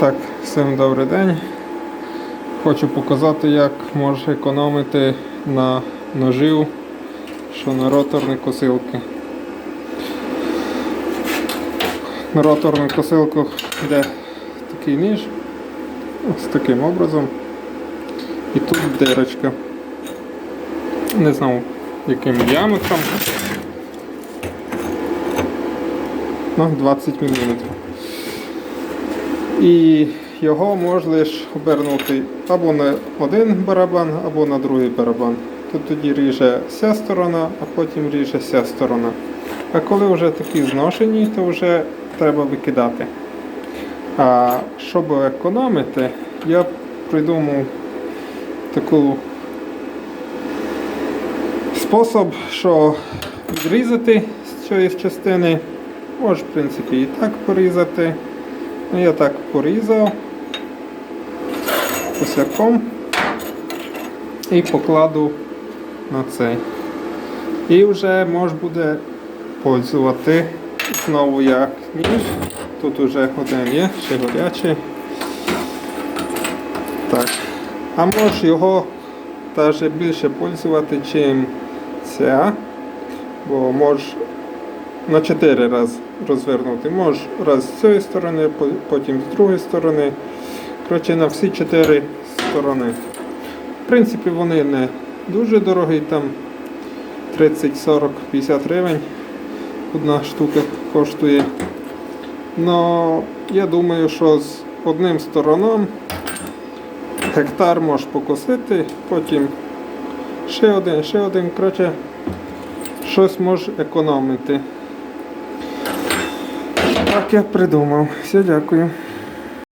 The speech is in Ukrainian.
Так, всім добрий день. Хочу показати, як можеш економити на ножів, що на роторні косилки. На роторну косилку йде такий ніж ось таким образом. І тут дирочка. Не знаю яким діаметром. Ну, 20 мм. І його можна лише обернути або на один барабан, або на другий барабан. Тут тоді ріже ця сторона, а потім ріже ця сторона. А коли вже такі зношені, то вже треба викидати. А щоб економити, я придумав таку спосіб, що відрізати з цієї частини. Можеш, в принципі, і так порізати. Ну, я так порізав косяком і покладу на цей. І вже можеш буде пользувати знову як ніж. Тут вже один є, ще горячий. Так. А можеш його навіть більше пользувати, чим ця. Бо можеш на 4 рази розвернути. Можеш раз з цієї сторони, потім з другої сторони. Коротше, на всі 4 сторони. В принципі, вони не дуже дорогі, там 30, 40, 50 гривень одна штука коштує. Но я думаю, що з одним стороном гектар можеш покосити, потім ще один, ще один. Коротше, щось можеш економити. Так я придумав. Все, дякую.